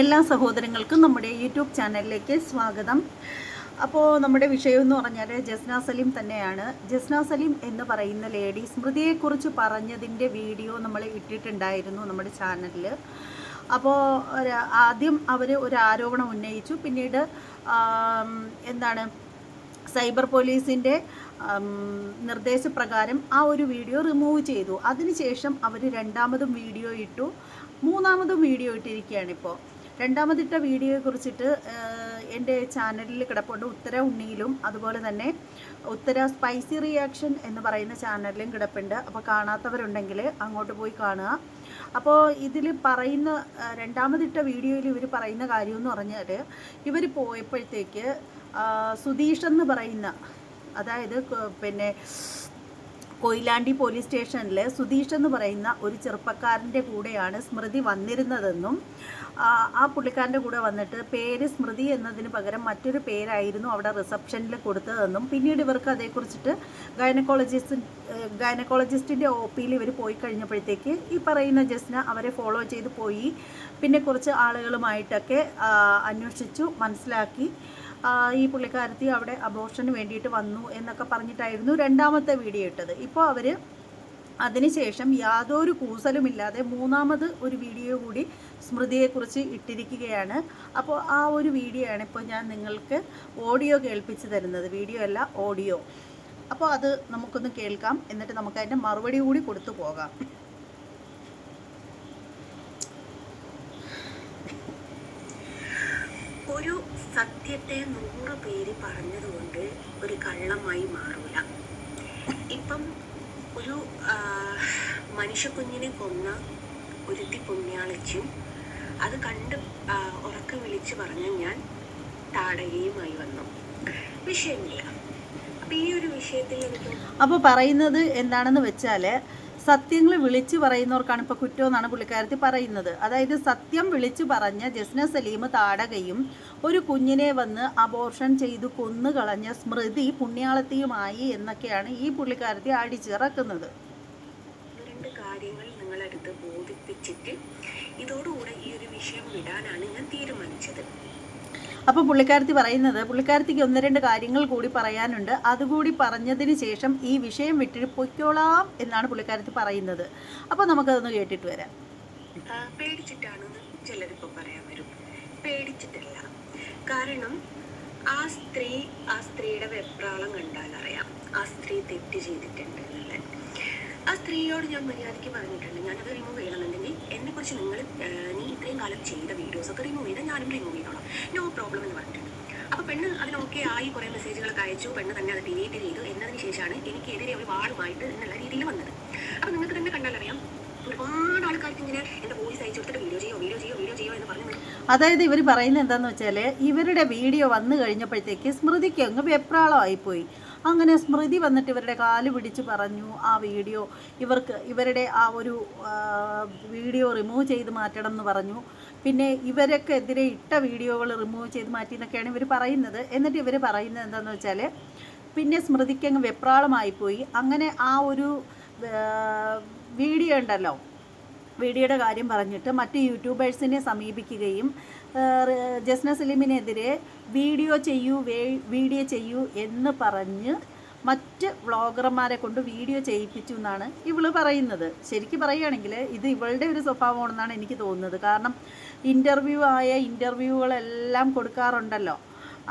എല്ലാ സഹോദരങ്ങൾക്കും നമ്മുടെ യൂട്യൂബ് ചാനലിലേക്ക് സ്വാഗതം. അപ്പോൾ നമ്മുടെ വിഷയം എന്ന് പറഞ്ഞാൽ ജസ്ന സലീം തന്നെയാണ്. ജസ്ന സലീം എന്ന് പറയുന്ന ലേഡി സ്മൃതിയെക്കുറിച്ച് പറഞ്ഞതിന്റെ വീഡിയോ നമ്മൾ ഇട്ടിട്ടുണ്ടായിരുന്നു നമ്മുടെ ചാനലിൽ അപ്പോൾ ആദ്യം അവർ ഒരു ആരോപണം ഉന്നയിച്ചു. പിന്നീട് എന്താണ് സൈബർ പോലീസിന്റെ നിർദ്ദേശപ്രകാരം ആ ഒരു വീഡിയോ റിമൂവ് ചെയ്തു. അതിനുശേഷം അവർ രണ്ടാമതും വീഡിയോ ഇട്ടു. മൂന്നാമതും വീഡിയോ ഇട്ടിരിക്കുകയാണ് ഇപ്പോൾ രണ്ടാമതിട്ട വീഡിയോയെ കുറിച്ചിട്ട് എന്റെ ചാനലിൽ കിടപ്പുണ്ട് ഉത്തര ഉണ്ണിയിലും അതുപോലെ തന്നെ ഉത്തര സ്പൈസി റിയാക്ഷൻ എന്ന് പറയുന്ന ചാനലിലും കിടപ്പുണ്ട്. അപ്പോൾ കാണാത്തവരുണ്ടെങ്കിൽ അങ്ങോട്ട് പോയി കാണുക. അപ്പോൾ ഇതിൽ പറയുന്ന രണ്ടാമതിട്ട വീഡിയോയിൽ ഇവർ പറയുന്ന കാര്യം എന്ന് പറഞ്ഞാൽ ഇവർ പോയപ്പോഴത്തേക്ക് സുധീഷ് എന്ന് പറയുന്ന അതായത് പിന്നെ കൊയിലാണ്ടി പോലീസ് സ്റ്റേഷനിൽ സുധീഷ് എന്ന് പറയുന്ന ഒരു ചെറുപ്പക്കാരന്റെ കൂടെയാണ് സ്മൃതി വന്നിരുന്നതെന്നും ആ, പുള്ളിക്കാരന്റെ കൂടെ വന്നിട്ട് പേര് സ്മൃതി എന്നതിന് പകരം മറ്റൊരു പേരായിരുന്നു അവിടെ റിസപ്ഷനിൽ കൊടുത്തതെന്നും പിന്നീട് ഇവർക്ക് അതേക്കുറിച്ചിട്ട് ഗൈനക്കോളജിസ്റ്റ് ഗൈനക്കോളജിസ്റ്റിന്റെ ഒ പിയിൽ ഇവർ പോയി കഴിഞ്ഞപ്പോഴത്തേക്ക് ഈ പറയുന്ന ജസ്ന അവരെ ഫോളോ ചെയ്ത് പോയി. പിന്നെ കുറച്ച് ആളുകളുമായിട്ടൊക്കെ അന്വേഷിച്ചു മനസ്സിലാക്കി. ഈ പുള്ളിക്കാരത്തി അവിടെ അബോർഷന് വേണ്ടിയിട്ട് വന്നു എന്നൊക്കെ പറഞ്ഞിട്ടായിരുന്നു രണ്ടാമത്തെ വീഡിയോ ഇട്ടത്. ഇപ്പോൾ അവർ അതിനുശേഷം യാതൊരു കൂസലുമില്ലാതെ മൂന്നാമത് ഒരു വീഡിയോ കൂടി സ്മൃതിയെക്കുറിച്ച് ഇട്ടിരിക്കുകയാണ്. അപ്പോൾ ആ ഒരു വീഡിയോ ആണ് ഇപ്പോൾ ഞാൻ നിങ്ങൾക്ക് ഓഡിയോ കേൾപ്പിച്ച് തരുന്നത്. വീഡിയോ അല്ല ഓഡിയോ. അപ്പോൾ അത് നമുക്കൊന്ന് കേൾക്കാം. എന്നിട്ട് നമുക്ക് അതിന്റെ മറുപടി കൂടി കൊടുത്തു പോകാം. ഒരു സത്യത്തെ നൂറ് പേര് പറഞ്ഞതുകൊണ്ട് ഒരു കള്ളമായി മാറൂല. ഇപ്പം ഒരു മനുഷ്യ മനുഷ്യക്കുഞ്ഞിനെ കൊന്ന ഒരുത്തി പുണ്യാളിച്ചും. അത് കണ്ട് ഉറക്കം വിളിച്ച് പറഞ്ഞ ഞാൻ താടകയുമായി വന്നു. വിഷയമില്ല. അപ്പൊ ഈ ഒരു വിഷയത്തിൽ എനിക്ക് അപ്പോൾ പറയുന്നത് എന്താണെന്ന് വെച്ചാൽ സത്യങ്ങൾ വിളിച്ചു പറയുന്നവർക്കാണ് ഇപ്പോൾ കുറ്റം എന്നാണ് പുള്ളിക്കാരത്തി പറയുന്നത്. അതായത് സത്യം വിളിച്ചു പറഞ്ഞ ജസ്ന സലീം താടകയും ഒരു കുഞ്ഞിനെ വന്ന് അബോർഷൻ ചെയ്തു കൊന്നു കളഞ്ഞ സ്മൃതി പുണ്യാളത്തിയുമായി എന്നൊക്കെയാണ് ഈ പുള്ളിക്കാരത്തി അടിച്ചിറക്കുന്നത്. കാര്യങ്ങൾ ബോധിപ്പിച്ചിട്ട് ഇതോടുകൂടെ ഈ ഒരു വിഷയം വിടാനാണ് ഞാൻ തീരുമാനിച്ചത്. അപ്പോൾ പുള്ളിക്കാരത്തി പറയുന്നത് പുള്ളിക്കാരത്തിക്ക് ഒന്ന് രണ്ട് കാര്യങ്ങൾ കൂടി പറയാനുണ്ട്. അതുകൂടി പറഞ്ഞതിന് ശേഷം ഈ വിഷയം വിട്ടിട്ട് പൊയ്ക്കോളാം എന്നാണ് പുള്ളിക്കാരത്തി പറയുന്നത്. അപ്പോൾ നമുക്കതൊന്ന് കേട്ടിട്ട് വരാം. ആ, പേടിച്ചിട്ടാണെന്ന് ചിലരിപ്പോൾ പറയാൻ വരും. പേടിച്ചിട്ടല്ല. കാരണം ആ സ്ത്രീ ആ സ്ത്രീയുടെ വെപ്രാളം കണ്ടാൽ അറിയാം. ആ സ്ത്രീ തെറ്റ് ചെയ്തിട്ടുണ്ട് എന്നുള്ളത്. ആ സ്ത്രീയോട് ഞാൻ മര്യാദയ്ക്ക് പറഞ്ഞിട്ടുണ്ട്. ഞാനത് റിമൂവ് ചെയ്യണമെന്നുണ്ടെങ്കിൽ എന്നെക്കുറിച്ച് നിങ്ങൾ നീ ഇത്രയും കാലം ചെയ്ത വീഡിയോസ് ഒക്കെ റിമൂവ് ചെയ്താൽ ഞാനും റിമൂവ് ചെയ്തോളാം. നോ പ്രോബ്ലം എന്ന് പറഞ്ഞിട്ടുണ്ട്. അപ്പോൾ പെണ്ണ് അതിനൊക്കെ ആയി കുറേ മെസ്സേജുകളൊക്കെ അയച്ചു പെണ്ണ് തന്നെ അത് ഡിലീറ്റ് ചെയ്തു. എന്നതിന് ശേഷമാണ് എനിക്കെതിരെ ഒരു വാളുമായിട്ട് എന്നുള്ള രീതിയിൽ വന്നത്. അപ്പോൾ നിങ്ങൾക്ക് തന്നെ കണ്ടാലറിയാം ഒരുപാട് ആൾക്കാർക്ക് ഇങ്ങനെ എന്റെ വോയിസ് അയച്ചു കൊടുത്തിട്ട് വീഡിയോ ചെയ്യോ വീഡിയോ ചെയ്യോ വീഡിയോ ചെയ്യോ എന്ന് പറഞ്ഞു അതായത് ഇവർ പറയുന്നത് എന്താണെന്ന് വെച്ചാൽ ഇവരുടെ വീഡിയോ വന്നു കഴിഞ്ഞപ്പോഴത്തേക്ക് സ്മൃതിക്ക് അങ്ങ് വെപ്രാളമായിപ്പോയി. അങ്ങനെ സ്മൃതി വന്നിട്ട് ഇവരുടെ കാൽ പിടിച്ച് പറഞ്ഞു ആ വീഡിയോ ഇവർക്ക് ഇവരുടെ ആ ഒരു വീഡിയോ റിമൂവ് ചെയ്ത് മാറ്റണം എന്ന് പറഞ്ഞു. പിന്നെ ഇവരൊക്കെ എതിരെ ഇട്ട വീഡിയോകൾ റിമൂവ് ചെയ്ത് മാറ്റി എന്നൊക്കെയാണ് ഇവർ പറയുന്നത്. എന്നിട്ട് ഇവർ പറയുന്നത് എന്താണെന്ന് വെച്ചാൽ പിന്നെ സ്മൃതിക്ക് അങ്ങ് വെപ്രാളമായിപ്പോയി അങ്ങനെ ആ ഒരു വീഡിയോ ഉണ്ടല്ലോ വീഡിയോയുടെ കാര്യം പറഞ്ഞിട്ട് മറ്റ് യൂട്യൂബേഴ്സിനെ സമീപിക്കുകയും ജസ്ന സലീമിനെതിരെ വീഡിയോ ചെയ്യൂ വീഡിയോ ചെയ്യൂ എന്ന് പറഞ്ഞ് മറ്റ് വ്ളോഗർമാരെ കൊണ്ട് വീഡിയോ ചെയ്യിപ്പിച്ചു എന്നാണ് ഇവൾ പറയുന്നത്. ശരിക്കും പറയുകയാണെങ്കിൽ ഇത് ഇവളുടെ ഒരു സ്വഭാവമാണെന്നാണ് എനിക്ക് തോന്നുന്നത്. കാരണം ഇന്റർവ്യൂ ആയ ഇന്റർവ്യൂകളെല്ലാം കൊടുക്കാറുണ്ടല്ലോ.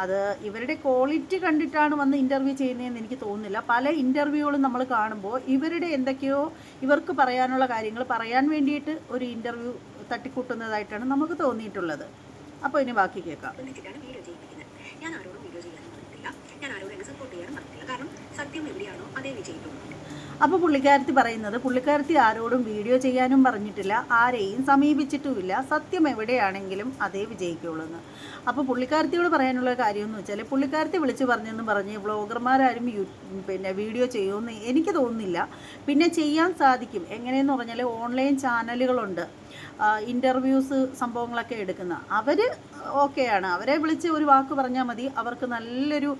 അത് ഇവരുടെ ക്വാളിറ്റി കണ്ടിട്ടാണ് വന്ന് ഇന്റർവ്യൂ ചെയ്യുന്നതെന്ന് എനിക്ക് തോന്നുന്നില്ല. പല ഇന്റർവ്യൂകളും നമ്മൾ കാണുമ്പോൾ ഇവരുടെ എന്തൊക്കെയോ ഇവർക്ക് പറയാനുള്ള കാര്യങ്ങൾ പറയാൻ വേണ്ടിയിട്ട് ഒരു ഇന്റർവ്യൂ തട്ടിക്കൂട്ടുന്നതായിട്ടാണ് നമുക്ക് തോന്നിയിട്ടുള്ളത്. അപ്പോൾ ഇനി ബാക്കി കേൾക്കാം. ഞാൻ ആരോടും വീഡിയോ പറഞ്ഞിട്ടില്ല ഞാൻ ആരോടും എന്നെ സപ്പോർട്ട് ചെയ്യാനും പറഞ്ഞിട്ടില്ല കാരണം സത്യം എവിടെയാണോ അതേ വിജയിക്കുള്ളൂ അപ്പോൾ പുള്ളിക്കാരത്തി പറയുന്നത് പുള്ളിക്കാരത്തി ആരോടും വീഡിയോ ചെയ്യാനും പറഞ്ഞിട്ടില്ല ആരെയും സമീപിച്ചിട്ടുമില്ല. സത്യം എവിടെയാണെങ്കിലും അതേ വിജയിക്കുള്ളൂ എന്ന് അപ്പോൾ പുള്ളിക്കാരത്തിയോട് പറയാനുള്ള കാര്യം എന്ന് വെച്ചാൽ പുള്ളിക്കാരത്തി വിളിച്ച് പറഞ്ഞെന്ന് പറഞ്ഞ് വ്ളോഗർമാരാരും യു പിന്നെ വീഡിയോ ചെയ്യുമെന്ന് എനിക്ക് തോന്നുന്നില്ല. പിന്നെ ചെയ്യാൻ സാധിക്കും. എങ്ങനെയെന്ന് പറഞ്ഞാൽ ഓൺലൈൻ ചാനലുകളുണ്ട് ഇന്റർവ്യൂസ് സംഭവങ്ങളൊക്കെ എടുക്കുന്ന. അവർ ഓക്കെയാണ് അവരെ വിളിച്ച് ഒരു വാക്ക് പറഞ്ഞാൽ മതി. അവർക്ക് നല്ലൊരു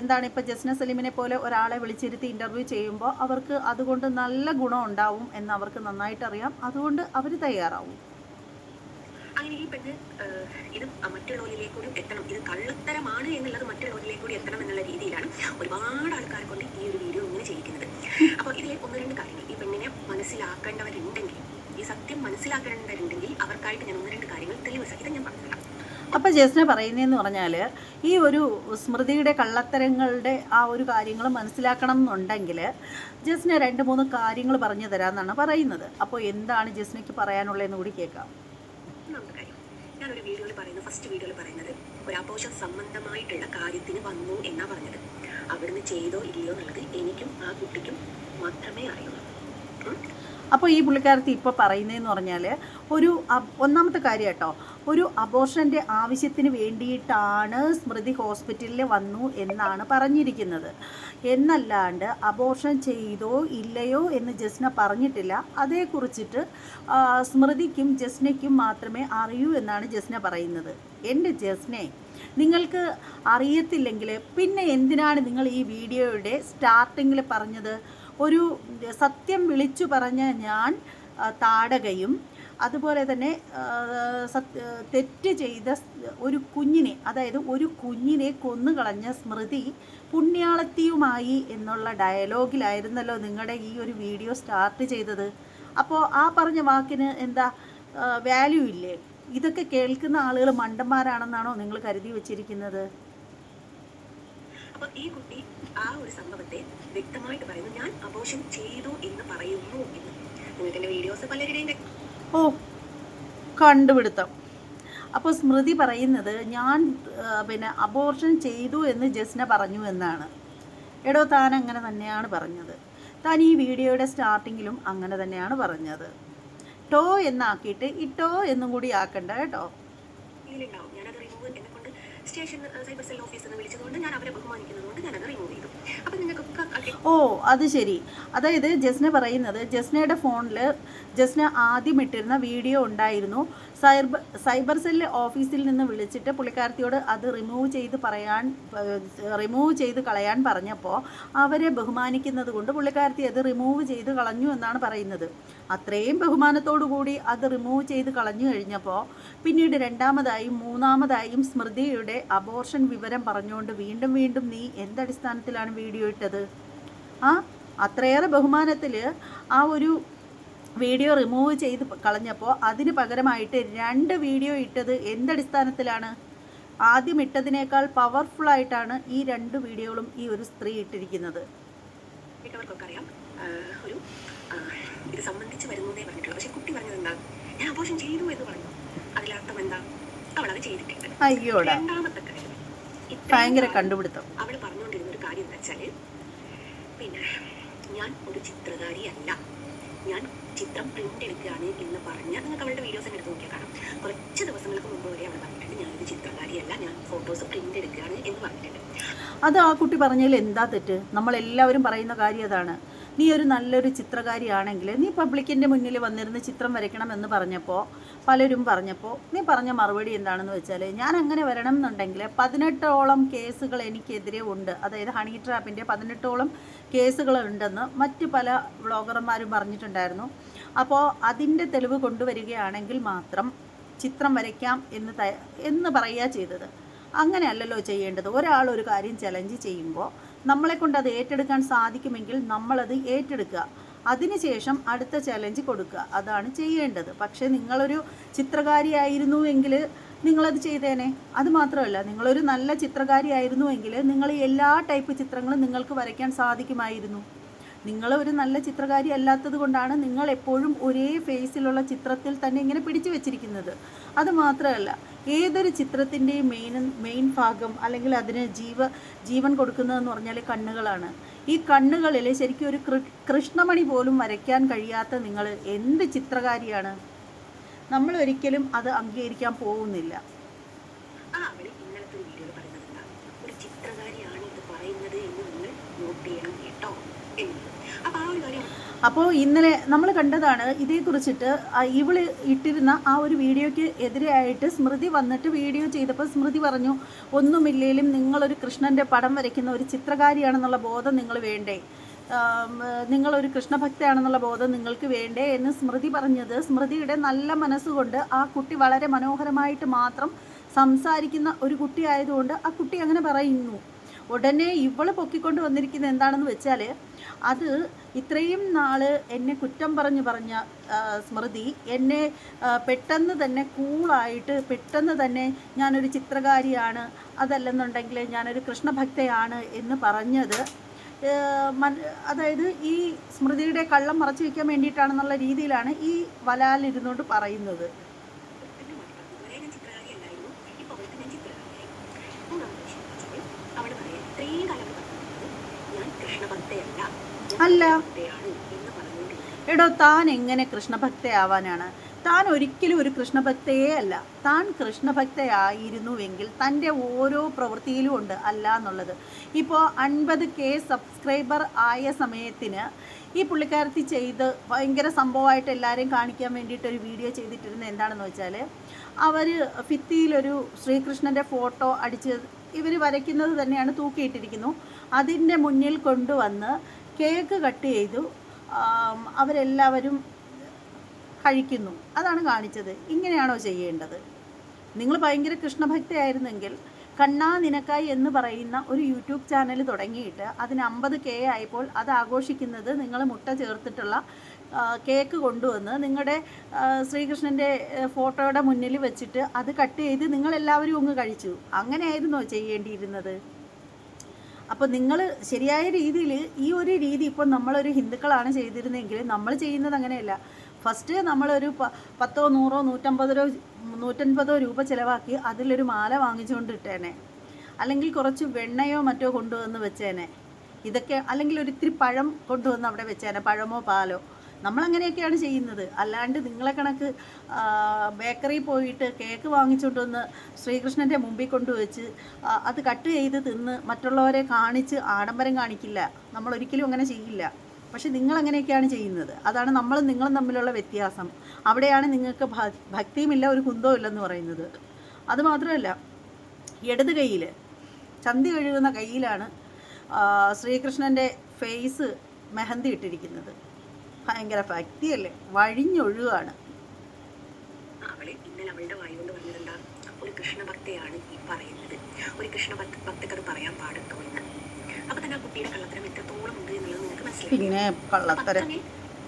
എന്താണ് ഇപ്പോൾ ജസ്ന സലീമിനെ പോലെ ഒരാളെ വിളിച്ചിരുത്തി ഇന്റർവ്യൂ ചെയ്യുമ്പോൾ അവർക്ക് അതുകൊണ്ട് നല്ല ഗുണം ഉണ്ടാവും എന്ന് അവർക്ക് നന്നായിട്ട് അറിയാം. അതുകൊണ്ട് അവർ തയ്യാറാവും. ഇത് മറ്റുള്ളവരിലേക്ക് കൂടി എത്തണം. ഇത് കള്ളത്തരമാണ് എന്നുള്ളത് മറ്റുള്ളവരിലേക്ക് കൂടി എത്തണം എന്നുള്ള രീതിയിലാണ് ഒരുപാട് ആൾക്കാരെ കൊണ്ട് ഈ ഒരു വീഡിയോ ഇങ്ങനെ ചെയ്യിക്കുന്നത്. അപ്പോൾ ഇതിൽ ഒന്ന് രണ്ട് കാര്യങ്ങൾ. ഈ പെണ്ണിനെ മനസ്സിലാക്കേണ്ടവരുണ്ടെങ്കിൽ ഈ സത്യം മനസ്സിലാക്കേണ്ടവരുണ്ടെങ്കിൽ അവർക്കായിട്ട് ഞാൻ ഒന്ന് രണ്ട് കാര്യങ്ങൾ തെളിവ് സഹിതം ഞാൻ പറഞ്ഞുതരാം അപ്പോൾ ജസ്ന പറയുന്നതെന്ന് പറഞ്ഞാൽ ഈ ഒരു സ്മൃതിയുടെ കള്ളത്തരങ്ങളുടെ ആ ഒരു കാര്യങ്ങൾ മനസ്സിലാക്കണം എന്നുണ്ടെങ്കിൽ ജസ്ന രണ്ട് മൂന്ന് കാര്യങ്ങൾ പറഞ്ഞു തരാമെന്നാണ് പറയുന്നത്. അപ്പോൾ എന്താണ് ജസ്നയ്ക്ക് പറയാനുള്ളതെന്ന് കൂടി കേൾക്കാം. ഞാനൊരു വീഡിയോയിൽ പറയുന്നത് ഫസ്റ്റ് വീഡിയോയിൽ പറയുന്നത് ഒരു ആഘോഷം സംബന്ധമായിട്ടുള്ള കാര്യത്തിന് വന്നു എന്നാ പറഞ്ഞത്. അവിടുന്ന് ചെയ്തോ ഇല്ലയോ എന്നുള്ളത് എനിക്കും ആ കുട്ടിക്കും മാത്രമേ അറിയുള്ളൂ. അപ്പോൾ ഈ പുള്ളിക്കാരത്തി ഇപ്പോൾ പറയുന്നതെന്ന് പറഞ്ഞാൽ ഒരു ഒന്നാമത്തെ കാര്യം കേട്ടോ ഒരു അബോർഷന്റെ ആവശ്യത്തിന് വേണ്ടിയിട്ടാണ് സ്മൃതി ഹോസ്പിറ്റലിൽ വന്നു എന്നാണ് പറഞ്ഞിരിക്കുന്നത്. എന്നല്ലാണ്ട് അബോർഷൻ ചെയ്തോ ഇല്ലയോ എന്ന് ജസ്ന പറഞ്ഞിട്ടില്ല. അതേക്കുറിച്ചിട്ട് സ്മൃതിക്കും ജസ്നയ്ക്കും മാത്രമേ അറിയൂ എന്നാണ് ജസ്ന പറയുന്നത്. എന്റെ ജസ്നെ നിങ്ങൾക്ക് അറിയത്തില്ലെങ്കിൽ പിന്നെ എന്തിനാണ് നിങ്ങൾ ഈ വീഡിയോയുടെ സ്റ്റാർട്ടിങ്ങിൽ പറഞ്ഞത്? ഒരു സത്യം വിളിച്ചു പറഞ്ഞ ഞാൻ താടകയും അതുപോലെ തന്നെ തെറ്റ് ചെയ്ത ഒരു കുഞ്ഞിനെ അതായത് ഒരു കുഞ്ഞിനെ കൊന്നുകളഞ്ഞ സ്മൃതി പുണ്യാളത്തിയുമായി എന്നുള്ള ഡയലോഗിലായിരുന്നല്ലോ നിങ്ങളുടെ ഈ ഒരു വീഡിയോ സ്റ്റാർട്ട് ചെയ്തത്. അപ്പോൾ ആ പറഞ്ഞ വാക്കിന് എന്താ വാല്യൂ ഇല്ലേ? ഇതൊക്കെ കേൾക്കുന്ന ആളുകൾ മണ്ടന്മാരാണെന്നാണോ നിങ്ങൾ കരുതി വച്ചിരിക്കുന്നത്? അപ്പൊ ഈ കുട്ടി ആ ഒരു സംഭവത്തെ വ്യക്തമായിട്ട് പറയുന്നു. ഞാൻ അബോഷൻ ചെയ്തു എന്ന് പറയുന്നു എന്ന്. നിങ്ങൾക്ക് എന്റെ വീഡിയോസ് പലരുടെയും ഓ കണ്ടുപിടുത്തം. അപ്പോൾ സ്മൃതി പറയുന്നത് ഞാൻ പിന്നെ അബോർഷൻ ചെയ്തു എന്ന് ജസ്ന പറഞ്ഞു എന്നാണ്. എടോ താൻ അങ്ങനെ തന്നെയാണ് പറഞ്ഞത്. താൻ ഈ വീഡിയോയുടെ സ്റ്റാർട്ടിങ്ങിലും അങ്ങനെ തന്നെയാണ് പറഞ്ഞത്. ടോ എന്നാക്കിയിട്ട് ഇട്ടോ എന്നും കൂടി ആക്കണ്ട കേട്ടോ ഇതിലുണ്ടാവും ഞാനത് റിമൂവ് എന്നെ കൊണ്ട് സൈബർ സെൽ വിളിച്ചതുകൊണ്ട് ഞാൻ അവരെ റിമൂവ് നിങ്ങൾക്ക് ഓ അത് ശരി. അതായത് ജസ്ന പറയുന്നത് ജസ്നയുടെ ഫോണിൽ ജസ്ന ആദ്യം ഇട്ടിരുന്ന വീഡിയോ ഉണ്ടായിരുന്നു. സൈബർ സൈബർ സെല്ല് ഓഫീസിൽ നിന്ന് വിളിച്ചിട്ട് പുള്ളിക്കാരത്തിയോട് അത് റിമൂവ് ചെയ്ത് പറയാൻ റിമൂവ് ചെയ്ത് കളയാൻ പറഞ്ഞപ്പോൾ അവരെ ബഹുമാനിക്കുന്നത് കൊണ്ട് പുള്ളിക്കാരത്തി അത് റിമൂവ് ചെയ്ത് കളഞ്ഞു എന്നാണ് പറയുന്നത്. അത്രയും ബഹുമാനത്തോടു കൂടി അത് റിമൂവ് ചെയ്ത് കളഞ്ഞു കഴിഞ്ഞപ്പോൾ പിന്നീട് രണ്ടാമതായും മൂന്നാമതായും സ്മൃതിയുടെ അബോർഷൻ വിവരം പറഞ്ഞുകൊണ്ട് വീണ്ടും വീണ്ടും നീ എന്തടിസ്ഥാനത്തിലാണ് വീഡിയോ ഇട്ടത്? ആ അത്രയേറെ ബഹുമാനത്തിൽ ആ ഒരു വീഡിയോ റിമൂവ് ചെയ്ത് കളഞ്ഞപ്പോൾ അതിന് പകരമായിട്ട് രണ്ട് വീഡിയോ ഇട്ടത് എന്തടിസ്ഥാനത്തിലാണ്? ആദ്യം ഇട്ടതിനേക്കാൾ പവർഫുള്ളായിട്ടാണ് ആയിട്ടാണ് ഈ രണ്ട് വീഡിയോകളും ഈ ഒരു സ്ത്രീ ഇട്ടിരിക്കുന്നത്. അറിയാം ഒരു ആ, ഇത് സംബന്ധിച്ച് വരുന്നതേ പറഞ്ഞിട്ടുള്ളൂ. പക്ഷെ കുട്ടി പറഞ്ഞത് എന്താ? ഞാൻ ചെയ്തു എന്ന് പറഞ്ഞു. അതിലർത്ഥം എന്താ? അവൾ അത് അയ്യോടാ. രണ്ടാമത്തെ കാര്യം. ഇത്രയും ഭയങ്കര കണ്ടുപിടുത്തം. അവൾ പറഞ്ഞുകൊണ്ടിരുന്ന ഒരു കാര്യം എന്താ വെച്ചാൽ പിന്നെ ഞാൻ ഒരു ചിത്രകാരിയല്ല. ഞാൻ ചിത്രം പ്രിന്റ് എടുക്കുകയാണ് എന്ന് പറഞ്ഞ് നിങ്ങൾക്ക് അവളുടെ വീഡിയോസ് എടുത്ത് നോക്കിയാൽ കാണാം. കുറച്ച് ദിവസങ്ങൾക്ക് മുമ്പ് വരെ അവൾ പറഞ്ഞിട്ടുണ്ട് ഞാനൊരു ചിത്രകാരിയല്ല ഞാൻ ഫോട്ടോസ് പ്രിന്റ് എടുക്കുകയാണ് എന്ന് പറഞ്ഞിട്ടുണ്ട്. അത് ആ കുട്ടി പറഞ്ഞതിൽ എന്താ തെറ്റ്? നമ്മളെല്ലാവരും പറയുന്ന കാര്യം അതാണ്. നീ ഒരു നല്ലൊരു ചിത്രകാരിയാണെങ്കിൽ നീ പബ്ലിക്കിന്റെ മുന്നിൽ വന്നിരുന്ന് ചിത്രം വരയ്ക്കണം എന്ന് പറഞ്ഞപ്പോൾ പലരും പറഞ്ഞപ്പോൾ നീ പറഞ്ഞ മറുപടി എന്താണെന്ന് വെച്ചാൽ ഞാൻ അങ്ങനെ വരണം എന്നുണ്ടെങ്കിൽ പതിനെട്ടോളം കേസുകൾ എനിക്കെതിരെ ഉണ്ട്. അതായത് ഹണി ട്രാപ്പിന്റെ പതിനെട്ടോളം കേസുകളുണ്ടെന്ന് മറ്റ് പല വ്ളോഗർമാരും പറഞ്ഞിട്ടുണ്ടായിരുന്നു. അപ്പോൾ അതിന്റെ തെളിവ് കൊണ്ടുവരികയാണെങ്കിൽ മാത്രം ചിത്രം വരയ്ക്കാം എന്ന് ത എന്ന് പറയുക ചെയ്തത്. അങ്ങനെയല്ലല്ലോ ചെയ്യേണ്ടത്. ഒരാൾ ഒരു കാര്യം ചലഞ്ച് ചെയ്യുമ്പോൾ നമ്മളെക്കൊണ്ട് അത് ഏറ്റെടുക്കാൻ സാധിക്കുമെങ്കിൽ നമ്മളത് ഏറ്റെടുക്കുക. അതിനുശേഷം അടുത്ത ചലഞ്ച് കൊടുക്കുക. അതാണ് ചെയ്യേണ്ടത്. പക്ഷേ നിങ്ങളൊരു ചിത്രകാരിയായിരുന്നു എങ്കിൽ നിങ്ങളത് ചെയ്തേനെ. അത് മാത്രമല്ല നിങ്ങളൊരു നല്ല ചിത്രകാരിയായിരുന്നുവെങ്കിൽ നിങ്ങൾ എല്ലാ ടൈപ്പ് ചിത്രങ്ങളും നിങ്ങൾക്ക് വരയ്ക്കാൻ സാധിക്കുമായിരുന്നു. നിങ്ങൾ ഒരു നല്ല ചിത്രകാരി അല്ലാത്തത് കൊണ്ടാണ് നിങ്ങൾ എപ്പോഴും ഒരേ ഫേസിലുള്ള ചിത്രത്തിൽ തന്നെ ഇങ്ങനെ പിടിച്ചു വെച്ചിരിക്കുന്നത്. അത് മാത്രമല്ല ഏതൊരു ചിത്രത്തിന്റെയും മെയിൻ മെയിൻ ഭാഗം അല്ലെങ്കിൽ അതിന് ജീവ ജീവൻ കൊടുക്കുന്നതെന്ന് പറഞ്ഞാൽ കണ്ണുകളാണ്. ഈ കണ്ണുകളിൽ ശരിക്കും ഒരു കൃഷ്ണമണി പോലും വരയ്ക്കാൻ കഴിയാത്ത നിങ്ങൾ എന്ത് ചിത്രകാരിയാണ്? നമ്മൾ ഒരിക്കലും അത് അംഗീകരിക്കാൻ പോകുന്നില്ല ആ അവൾ ഇന്നലത്തെ ഒരു വീഡിയോയിൽ പറയുന്നത് എന്താ ഒരു ചിത്രകാരിയാണ് ഇത് പറയുന്നത് എന്ന് നിങ്ങൾ നോട്ട് ചെയ്യണം കേട്ടോ എന്ന് അപ്പൊ ആ ഒരു കാര്യം അപ്പോൾ ഇന്നലെ നമ്മൾ കണ്ടതാണ് ഇതേക്കുറിച്ചിട്ട് ഇവൾ ഇട്ടിരുന്ന ആ ഒരു വീഡിയോയ്ക്ക് എതിരെയായിട്ട് സ്മൃതി വന്നിട്ട് വീഡിയോ ചെയ്തപ്പോൾ സ്മൃതി പറഞ്ഞു ഒന്നുമില്ലേലും നിങ്ങളൊരു കൃഷ്ണന്റെ പടം വരയ്ക്കുന്ന ഒരു ചിത്രകാരിയാണെന്നുള്ള ബോധം നിങ്ങൾ വേണ്ടേ? നിങ്ങളൊരു കൃഷ്ണഭക്തയാണെന്നുള്ള ബോധം നിങ്ങൾക്ക് വേണ്ടേ? എന്ന് സ്മൃതി പറഞ്ഞത് സ്മൃതിയുടെ നല്ല മനസ്സുകൊണ്ട് ആ കുട്ടി വളരെ മനോഹരമായിട്ട് മാത്രം സംസാരിക്കുന്ന ഒരു കുട്ടി ആയതുകൊണ്ട് ആ കുട്ടി അങ്ങനെ പറയുന്നു. ഉടനെ ഇവൾ പൊക്കിക്കൊണ്ട് വന്നിരിക്കുന്നത് എന്താണെന്ന് വെച്ചാൽ അത് ഇത്രയും നാൾ എന്നെ കുറ്റം പറഞ്ഞു പറഞ്ഞ സ്മൃതി എന്നെ പെട്ടെന്ന് തന്നെ കൂളായിട്ട് പെട്ടെന്ന് തന്നെ ഞാനൊരു ചിത്രകാരിയാണ് അതല്ലെന്നുണ്ടെങ്കിൽ ഞാനൊരു കൃഷ്ണഭക്തയാണ് എന്ന് പറഞ്ഞത്. അതായത് ഈ സ്മൃതിയുടെ കള്ളം മറച്ചു വയ്ക്കാൻ വേണ്ടിയിട്ടാണെന്നുള്ള രീതിയിലാണ് ഈ വലാലിരുന്നുകൊണ്ട് പറയുന്നത് പിന്നെ മാത്രം ഇതുവരെ ഞാൻ ചിത്രകാരിയല്ലായിരുന്നു ഇപ്പോൾ അവൾക്ക് ഞാൻ ചിത്രകാരിയായി മൂന്നാമത്തെ വിഷയം എന്ന് വെച്ചാൽ അവൾ പറയാം ഇത്രയും കാലം അവൾ പറഞ്ഞത് ഞാൻ കൃഷ്ണഭക്തയല്ല ഞാൻ അല്ല. എടോ താൻ എങ്ങനെ കൃഷ്ണഭക്തയാവാനാണ്? താൻ ഒരിക്കലും ഒരു കൃഷ്ണഭക്തയേ അല്ല. താൻ കൃഷ്ണഭക്തയായിരുന്നുവെങ്കിൽ തന്റെ ഓരോ പ്രവൃത്തിയിലും ഉണ്ട് അല്ല എന്നുള്ളത്. ഇപ്പോൾ അൻപത് കെ സബ്സ്ക്രൈബർ ആയ സമയത്തിന് ഈ പുള്ളിക്കാരത്തി ചെയ്ത് ഭയങ്കര സംഭവമായിട്ട് എല്ലാവരെയും കാണിക്കാൻ വേണ്ടിയിട്ട് ഒരു വീഡിയോ ചെയ്തിട്ടിരുന്നത് എന്താണെന്ന് വെച്ചാൽ അവർ ഭിത്തിയിലൊരു ശ്രീകൃഷ്ണന്റെ ഫോട്ടോ അടിച്ച് ഇവർ വരയ്ക്കുന്നത് തന്നെയാണ് തൂക്കിയിട്ടിരിക്കുന്നു. അതിന്റെ മുന്നിൽ കൊണ്ടുവന്ന് കേക്ക് കട്ട് ചെയ്തു. അവരെല്ലാവരും കഴിക്കുന്നു. അതാണ് കാണിച്ചത്. ഇങ്ങനെയാണോ ചെയ്യേണ്ടത്? നിങ്ങൾ ഭയങ്കര കൃഷ്ണഭക്തയായിരുന്നെങ്കിൽ കണ്ണാ നിനക്കായി എന്ന് പറയുന്ന ഒരു യൂട്യൂബ് ചാനൽ തുടങ്ങിയിട്ട് അതിന് അമ്പത് കെ ആയപ്പോൾ അത് ആഘോഷിക്കുന്നത് നിങ്ങൾ മുട്ട ചേർത്തിട്ടുള്ള കേക്ക് കൊണ്ടുവന്ന് നിങ്ങളുടെ ശ്രീകൃഷ്ണന്റെ ഫോട്ടോയുടെ മുന്നിൽ വെച്ചിട്ട് അത് കട്ട് ചെയ്ത് നിങ്ങളെല്ലാവരും അങ്ങ് കഴിച്ചു. അങ്ങനെയായിരുന്നോ ചെയ്യേണ്ടിയിരുന്നത്? അപ്പോൾ നിങ്ങൾ ശരിയായ രീതിയിൽ ഈ ഒരു രീതി ഇപ്പോൾ നമ്മളൊരു ഹിന്ദുക്കളാണ് ചെയ്തിരുന്നെങ്കിൽ നമ്മൾ ചെയ്യുന്നത് അങ്ങനെയല്ല. ഫസ്റ്റ് നമ്മളൊരു പ പത്തോ നൂറോ നൂറ്റമ്പതോ നൂറ്റൻപതോ രൂപ ചിലവാക്കി അതിലൊരു മാല വാങ്ങിച്ചുകൊണ്ട് ഇട്ടേനെ അല്ലെങ്കിൽ കുറച്ച് വെണ്ണയോ മറ്റോ കൊണ്ടുവന്ന് വെച്ചേനെ. ഇതൊക്കെ അല്ലെങ്കിൽ ഒരു ഇത്തിരി പഴം കൊണ്ടുവന്ന് അവിടെ വെച്ചേനെ പഴമോ പാലോ. നമ്മളങ്ങനെയൊക്കെയാണ് ചെയ്യുന്നത്. അല്ലാണ്ട് നിങ്ങളെ കണക്ക് ബേക്കറി പോയിട്ട് കേക്ക് വാങ്ങിച്ചുകൊണ്ട് വന്ന് ശ്രീകൃഷ്ണന്റെ മുമ്പിൽ കൊണ്ടുവച്ച് വെച്ച് അത് കട്ട് ചെയ്ത് തിന്ന് മറ്റുള്ളവരെ കാണിച്ച് ആഡംബരം കാണിക്കില്ല. നമ്മൾ ഒരിക്കലും അങ്ങനെ ചെയ്യില്ല. പക്ഷെ നിങ്ങൾ അങ്ങനെയൊക്കെയാണ് ചെയ്യുന്നത്. അതാണ് നമ്മളും നിങ്ങളും തമ്മിലുള്ള വ്യത്യാസം. അവിടെയാണ് നിങ്ങൾക്ക് ഭക്തിയുമില്ല ഒരു കുന്തവും ഇല്ലെന്ന് പറയുന്നത് അതുമാത്രമല്ല ഇടത് കൈയിൽ ചന്തി കഴുകുന്ന കയ്യിലാണ് ശ്രീകൃഷ്ണന്റെ ഫേസ് മെഹന്തി ഇട്ടിരിക്കുന്നത്. ഭയങ്കര ഭക്തിയല്ലേ വഴിഞ്ഞൊഴുകാണ്. അവൾ ഇന്നലെ അവളുടെ വായി കൊണ്ട് പറഞ്ഞതെന്താ ഒരു കൃഷ്ണഭക്തയാണ് ഈ പറയുന്നത്. ഒരു കൃഷ്ണഭക്ത ഭക്തക്കത് പറയാൻ പാടുണ്ടോ എന്ന്? അപ്പൊ തന്നെ ആ കുട്ടിയുടെ കള്ളത്തരം എത്രത്തോളം ഉണ്ട് എന്നുള്ളത് നിങ്ങൾക്ക് മനസ്സിലായി. പിന്നെ കള്ളത്തരം.